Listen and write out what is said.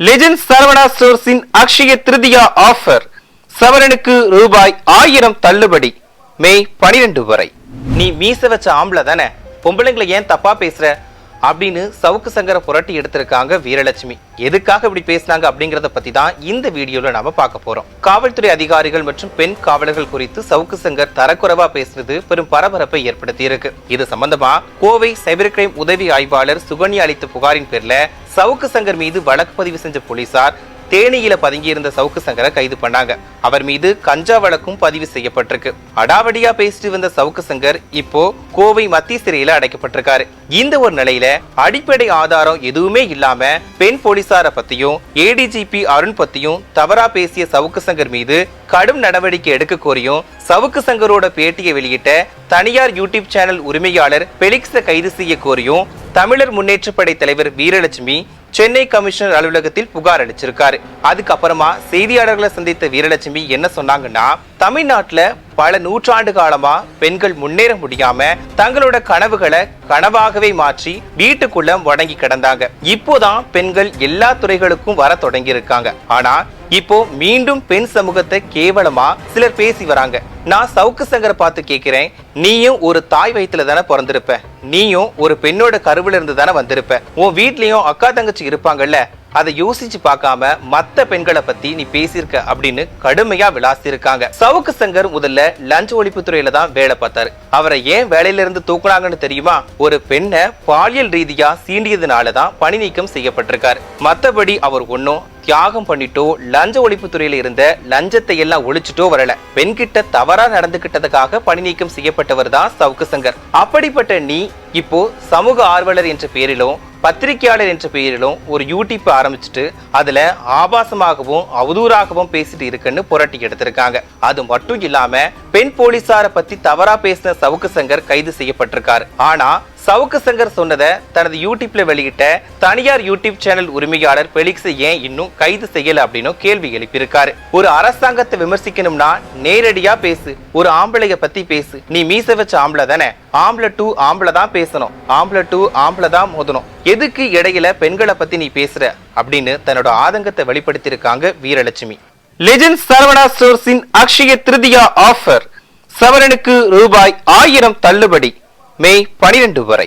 Legend Saravana ஸ்டோர்ஸின் Akshaya Tritiya offer சவரனுக்கு ரூபாய் ஆயிரம் தள்ளுபடி மே பனிரெண்டு வரை நீ மீச வச்ச ஆம்பளை தானே? பொம்பளைங்களை ஏன் தப்பா பேசுற? அப்படின்னு சவுக்கு சங்கரை புரட்டி எடுத்திருக்காங்க வீரலட்சுமி. எதுக்காக இப்படி பேசினாங்க அப்படிங்கிறத பத்தி தான் இந்த வீடியோல நாம பார்க்க போறோம். காவல்துறை அதிகாரிகள் மற்றும் பெண் காவலர்கள் குறித்து சவுக்கு சங்கர் தரக்குறைவா பேசுறது பெரும் பரபரப்பை ஏற்படுத்தி இருக்கு இது சம்பந்தமா கோவை சைபர் கிரைம் உதவி ஆய்வாளர் சுகன்யா அளித்த புகாரின் பேர்ல சவுக்கு சங்கர் மீது வழக்கு பதிவு செஞ்ச போலீசார் தேனியில பதுங்கியிருந்த சவுக்கு சங்கரை கைது பண்ணாங்க. அவர் மீது கஞ்சா வழக்கும் பதிவு செய்யப்பட்டிருக்கு. அடாவடியா பேசிட்டு வந்த சவுக்கு சங்கர் இப்போ கோவை மத்திய சிறையில அடைக்கப்பட்டிருக்காரு. இந்த ஒரு நிலையில அடிப்படை ஆதாரம் எதுவுமே இல்லாம பெண் போலீசார பத்தியும் ஏடிஜிபி அருண் பத்தியும் தவறா பேசிய சவுக்கு சங்கர் மீது கடும் நடவடிக்கை எடுக்க கோரியும் சவுக்கு சங்கரோட பேட்டியை வெளியிட்ட தனியார் யூடியூப் சேனல் உரிமையாளர் பெலிக்ஸ கைது செய்ய கோரியும் தமிழர் முன்னேற்றப்படை தலைவர் வீரலட்சுமி சென்னை கமிஷனர் அலுவலகத்தில் புகார் அளிச்சிருக்காரு. அதுக்கப்புறமா செய்தியாளர்களை சந்தித்த வீரலட்சுமி என்ன சொன்னாங்கன்னா தமிழ்நாட்டில் பல நூற்றாண்டு காலமா பெண்கள் முன்னேற முடியாம தங்களோட கனவுகளை கனவாகவே மாற்றி வீட்டுக்குள்ள முடங்கி கிடந்தாங்க. இப்போதான் பெண்கள் எல்லா துறைகளுக்கும் வர தொடங்கி இருக்காங்க ஆனா இப்போ மீண்டும் பெண் சமூகத்தை கேவலமா சிலர் பேசி வராங்க. நான் சவுக்கு சங்கரை பார்த்து கேக்குறேன். நீயும் ஒரு தாய் வயிற்றுல தானே பிறந்திருப்ப. நீயும் ஒரு பெண்ணோட கருவில இருந்து தானே வந்திருப்ப. உன் வீட்லயும் அக்கா தங்கச்சி இருப்பாங்கல்ல. அதை யோசிச்சு பார்க்காம மத்த பெண்களை பத்தி நீ பேசியிருக்க அப்படின்னு கடுமையா விளாசிருக்காங்க. சவுக்கு சங்கர் முதல்ல லஞ்ச ஒழிப்பு துறையில தான் வேலை பார்த்தாரு. அவரை ஏன் வேலையில இருந்து தூக்குனாங்கன்னு தெரியுமா? ஒரு பெண்ணை பாலியல் ரீதியா சீண்டியதுனால தான் பணி நீக்கம் செய்யப்பட்டிருக்காரு. மத்தபடி அவர் ஒன்னும் தியாகம் பண்ணிட்டோ லஞ்ச ஒழிப்பு துறையில இருந்த லஞ்சத்தை எல்லாம் ஒழிச்சிட்டோ வரல. பெண்கிட்ட தவறா நடந்துகிட்டதுக்காக பணி நீக்கம் செய்யப்பட்டவர் தான் சவுக்கு சங்கர். அப்படிப்பட்ட நீ இப்போ சமூக ஆர்வலர் என்ற பெயரிலும் பத்திரிகையாளர் என்ற பெயரிலும் ஒரு யூடியூப் ஆரம்பிச்சுட்டு அதுல ஆபாசமாகவும் அவதூறாகவும் பேசிட்டு இருக்குன்னு புரட்டி எடுத்திருக்காங்க. அது மட்டும் இல்லாம பெண் போலீசார பத்தி தவறா பேசின சவுக்கு சங்கர் கைது செய்யப்பட்டிருக்காரு. ஆனா சவுக்கு சங்கர் சொன்னதை தனது யூடியூப்ல வெளியிட்ட தனியார் யூடியூப் சேனல் உரிமையாளர் பெலிக்ஸ் ஏன் இன்னும் கைது செய்யல அப்படின்னு கேள்வி எழுப்பியிருக்காரு. ஒரு அரசாங்கத்தை விமர்சிக்கணும்னா நேரடியா பேசு ஒரு ஆம்பளைய பத்தி பேசு. நீ மீச வச்ச ஆம்பளை தானே? ஆம்பளை டூ ஆம்பளை தான் பேசணும். ஆம்பளை டூ ஆம்பளை தான் மோதணும். எதுக்கு இடையில பெண்களை பத்தி நீ பேசுற? அப்படின்னு தன்னோட ஆதங்கத்தை வெளிப்படுத்தியிருக்காங்க வீரலட்சுமி. லெஜண்ட் சரவணா ஸ்டோர்ஸின் அக்ஷய திருதியா ஆஃபர் சவரனுக்கு ரூபாய் ஆயிரம் தள்ளுபடி. மே பனிரெண்டு வரை.